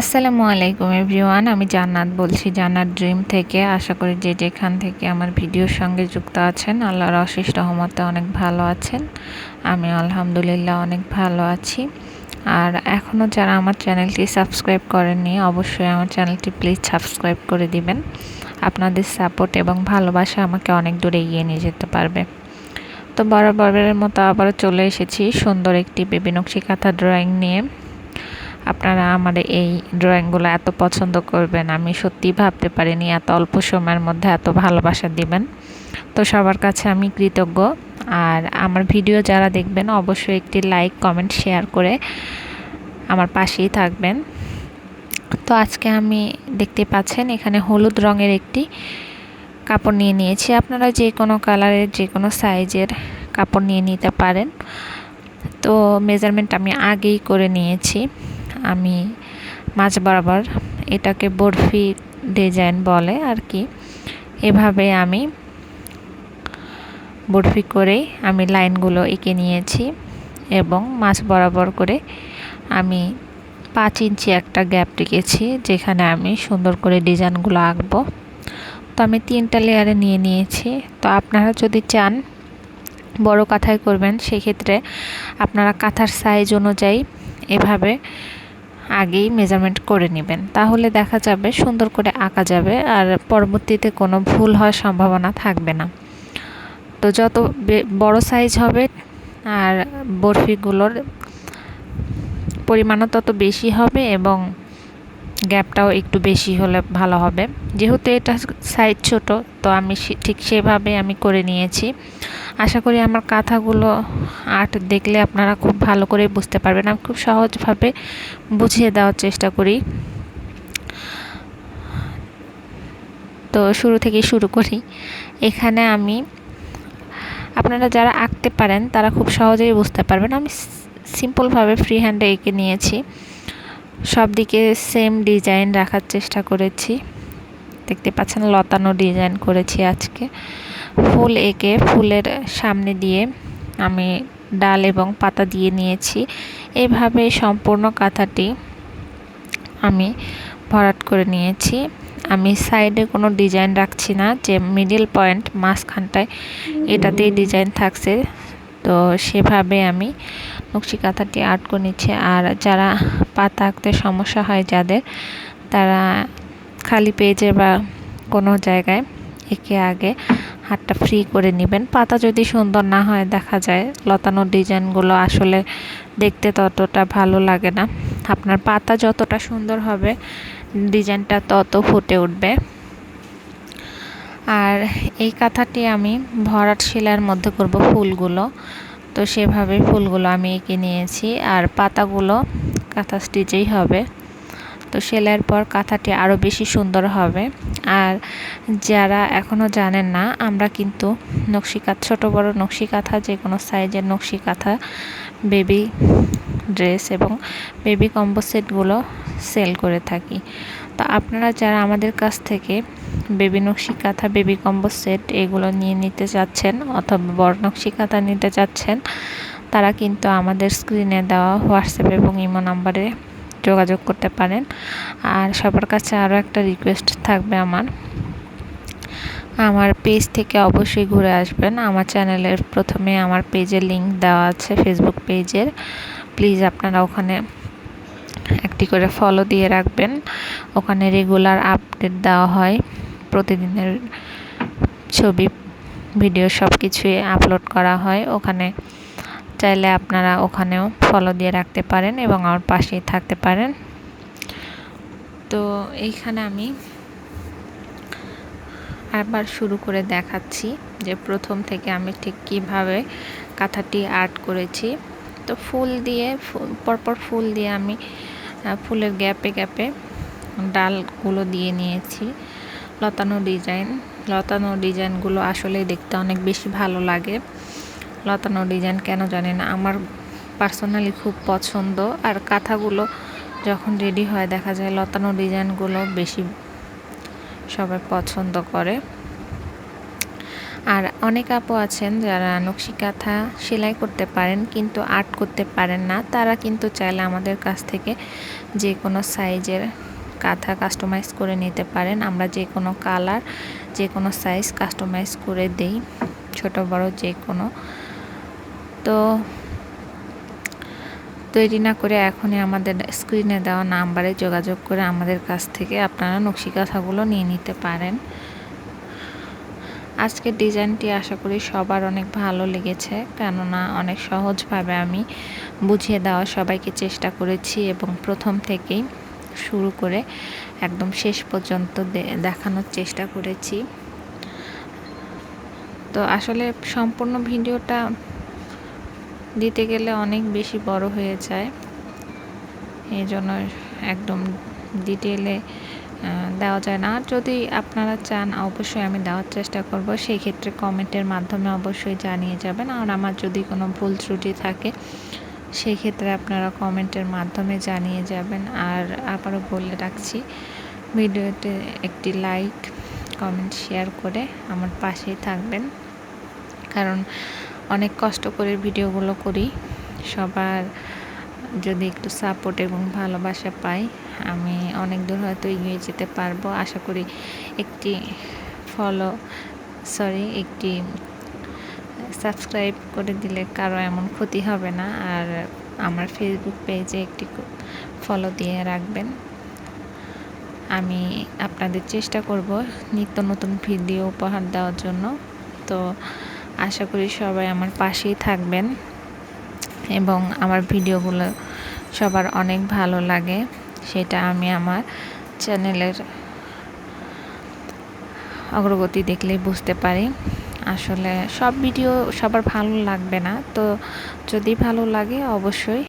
আসসালামু আলাইকুম, এভরিওয়ান। আমি জান্নাত বলছি, জান্নাত ড্রিম থেকে। আশা করি যে যেখান থেকে আমার ভিডিওর সঙ্গে যুক্ত আছেন, আল্লাহর অশেষ রহমতে অনেক ভালো আছেন। আমি আলহামদুলিল্লাহ অনেক ভালো আছি। আর এখনও যারা আমার চ্যানেলটি সাবস্ক্রাইব করেননি, অবশ্যই আমার চ্যানেলটি প্লিজ সাবস্ক্রাইব করে দিবেন। আপনাদের সাপোর্ট এবং ভালোবাসা আমাকে অনেক দূরে এগিয়ে নিয়ে যেতে পারবে। তো বরাবরের মতো আবারও চলে এসেছি সুন্দর একটি বেবি নকশি কাঁথা ড্রয়িং নিয়ে। আপনারা আমার এই ড্রয়িংগুলো এত পছন্দ করবেন, আমি সত্যি ভাবতে পারিনি এত অল্প সময়ের মধ্যে এত ভালোবাসা দিবেন। তো সবার কাছে আমি কৃতজ্ঞ। আর আমার ভিডিও যারা দেখবেন, অবশ্যই একটি লাইক, কমেন্ট, শেয়ার করে আমার পাশেই থাকবেন। তো আজকে আমি দেখতে পাচ্ছেন, এখানে হলুদ রঙের একটি কাপড় নিয়ে নিয়েছি। আপনারা যে কোনো কালারের, যে কোনো সাইজের কাপড় নিয়ে নিতে পারেন। তো মেজারমেন্ট আমি আগেই করে নিয়েছি। আমি মাঝ বরাবর এটাকে বরফি ডিজাইন বলে আর কি। এভাবে আমি বরফি করেই আমি লাইনগুলো এঁকে নিয়েছি এবং মাছ বরাবর করে আমি পাঁচ ইঞ্চি একটা গ্যাপ রেখেছি যেখানে আমি সুন্দর করে ডিজাইনগুলো আঁকবো। তো আমি তিনটা লেয়ারে নিয়ে নিয়েছি। তো আপনারা যদি চান বড় কাঁথায় করবেন, সেক্ষেত্রে আপনারা কাঁথার সাইজ অনুযায়ী এভাবে আগেই মেজারমেন্ট করে নেবেন। তাহলে দেখা যাবে সুন্দর করে আঁকা যাবে আর পরবর্তীতে কোনো ভুল হওয়ার সম্ভাবনা থাকবে না। তো যত বড় সাইজ হবে আর বরফিগুলোর পরিমাণও তত বেশি হবে এবং গ্যাপটাও একটু বেশি হলে ভালো হবে। যেহেতু এটা সাইজ ছোট, তো আমি ঠিক সেভাবে আমি করে নিয়েছি। আশা করি আমার কাঁথাগুলো আর্ট দেখলে আপনারা খুব ভালো করে বুঝতে পারবেন। আমি খুব সহজভাবে বুঝিয়ে দেওয়ার চেষ্টা করি। তো শুরু থেকে শুরু করি। এখানে আমি, আপনারা যারা আঁকতে পারেন, তারা খুব সহজেই বুঝতে পারবেন। আমি সিম্পলভাবে ফ্রি হ্যান্ডে এঁকে নিয়েছি। সব দিকে সেম ডিজাইন রাখার চেষ্টা করেছি। দেখতে পাচ্ছেন, লতানো ডিজাইন করেছি আজকে। ফুল এঁকে ফুলের সামনে দিয়ে আমি ডাল এবং পাতা দিয়ে নিয়েছি। এইভাবে সম্পূর্ণ কাঁথাটি আমি ভরাট করে নিয়েছি। আমি সাইডে কোনো ডিজাইন রাখছি না, যে মিডিল পয়েন্ট মাঝখানটায় এটাতেই ডিজাইন থাকছে। তো সেভাবে আমি নকশি কাঁথাটি আর্ট করে নিচ্ছে। আর যারা পাতা আঁকতে সমস্যা হয় যাদের, তারা খালি পেজে বা কোনো জায়গায় একে আগে হাতটা ফ্রি করে নেবেন। পাতা যদি সুন্দর না হয় দেখা যায় লতানো ডিজাইনগুলো আসলে দেখতে ততটা ভালো লাগে না। আপনার পাতা যতটা সুন্দর হবে, ডিজাইনটা তত ফুটে উঠবে। আর এই কাঁথাটি আমি ভরাট শিলার মধ্যে করব ফুলগুলো। তো সেভাবে ফুলগুলো আমি এঁকে নিয়েছি আর পাতাগুলো কাঁথা স্টিচেই হবে। তো সেলাইয়ের পর কাঁথাটি আরও বেশি সুন্দর হবে। আর যারা এখনও জানেন না, আমরা কিন্তু নকশি কাঁথা ছোটো বড়ো নকশি কাঁথা যে কোনো সাইজের নকশি কাঁথা বেবি ড্রেস এবং বেবি কম্বো সেটগুলো সেল করে থাকি। তো আপনারা যারা আমাদের কাছ থেকে বেবি নকশি কাঁথা, বেবি কম্বো সেট এগুলো নিয়ে নিতে চাচ্ছেন অথবা বড় নকশি কাঁথা নিতে চাচ্ছেন তারা কিন্তু আমাদের স্ক্রিনে দেওয়া হোয়াটসঅ্যাপ এবং ইমো নাম্বারে যোগাযোগ করতে পারেন। আর সবার কাছে আরও একটা রিকোয়েস্ট থাকবে আমার। আমার পেজ থেকে অবশ্যই ঘুরে আসবেন। আমার চ্যানেলের প্রথমে আমার পেজের লিঙ্ক দেওয়া আছে ফেসবুক পেজের প্লিজ আপনারা ওখানে একটি করে ফলো দিয়ে রাখবেন। ওখানে রেগুলার আপডেট দেওয়া হয়। প্রতিদিনের ছবি ভিডিও সব কিছুই আপলোড করা হয়। ওখানে চাইলে আপনারা ওখানেও ফলো দিয়ে রাখতে পারেন এবং আমার পাশেই থাকতে পারেন। তো এইখানে আমি আবার শুরু করে দেখাচ্ছি যে প্রথম থেকে আমি ঠিক কীভাবে কাঁথাটি আর্ট করেছি। তো ফুল দিয়ে পরপর ফুল দিয়ে আমি ফুলের গ্যাপে গ্যাপে ডালগুলো দিয়ে নিয়েছি। লতানো ডিজাইন। লতানো ডিজাইনগুলো আসলে দেখতে অনেক বেশি ভালো লাগে। লতানো ডিজাইন কেন জানি না, আমার পার্সোনালি খুব পছন্দ। আর কাঁথাগুলো যখন রেডি হয়, দেখা যায় লতানো ডিজাইনগুলো বেশি সবাই পছন্দ করে। অনেক আপু আছেন যারা নকশি কাঁথা সেলাই করতে পারেন কিন্তু আর্ট করতে পারেন না। তারা কিন্তু চাইলে আমাদের কাছ থেকে যে কোনো সাইজের কাঁথা কাস্টমাইজ করে নিতে পারেন। আমরা যে কোনো কালার যে কোনো সাইজ কাস্টমাইজ করে দেই, ছোট, বড় যে কোনো তো তৈরি না করে এখনই আমাদের স্ক্রিনে দেওয়া নাম্বারে যোগাযোগ করে আমাদের কাছ থেকে আপনারা নকশি কাঁথাগুলো নিয়ে নিতে পারেন। আজকের ডিজাইনটি আশা করি সবার অনেক ভালো লেগেছে, কেননা অনেক সহজভাবে আমি বুঝিয়ে দেওয়া সবাইকে চেষ্টা করেছি এবং প্রথম থেকেই শুরু করে একদম শেষ পর্যন্ত দেখানোর চেষ্টা করেছি। তো আসলে সম্পূর্ণ ভিডিওটা দিতে গেলে অনেক বেশি বড় হয়ে যায়, এই জন্য একদম ডিটেলে দেওয়া যায় না। যদি আপনারা চান, অবশ্যই আমি দেওয়ার চেষ্টা করব। সেই ক্ষেত্রে কমেন্টের মাধ্যমে অবশ্যই জানিয়ে যাবেন। আর আমার যদি কোনো ভুল ত্রুটি থাকে, সেই ক্ষেত্রে আপনারা কমেন্টের মাধ্যমে জানিয়ে যাবেন। আর আবারও বলে রাখছি, ভিডিওতে একটি লাইক কমেন্ট শেয়ার করে আমার পাশেই থাকবেন। কারণ অনেক কষ্ট করে ভিডিওগুলো করি। সবার যদি একটু সাপোর্ট এবং ভালোবাসা পাই আমি অনেক দূর হয়তো এগিয়ে যেতে পারব। আশা করি একটি ফলো সরি একটি সাবস্ক্রাইব করে দিলে কারও এমন ক্ষতি হবে না। আর আমার ফেসবুক পেজে একটি ফলো দিয়ে রাখবেন। আমি আপনাদের চেষ্টা করব নিত্য নতুন ভিডিও উপহার দেওয়ার জন্য। তো আশা করি সবাই আমার পাশেই থাকবেন এবং আমার ভিডিওগুলো সবার অনেক ভালো লাগে। সেটা আমি আমার চ্যানেলের অগ্রগতি দেখলেই বুঝতে পারি। আসলে সব ভিডিও সবার ভালো লাগবে না। তো যদি ভালো লাগে অবশ্যই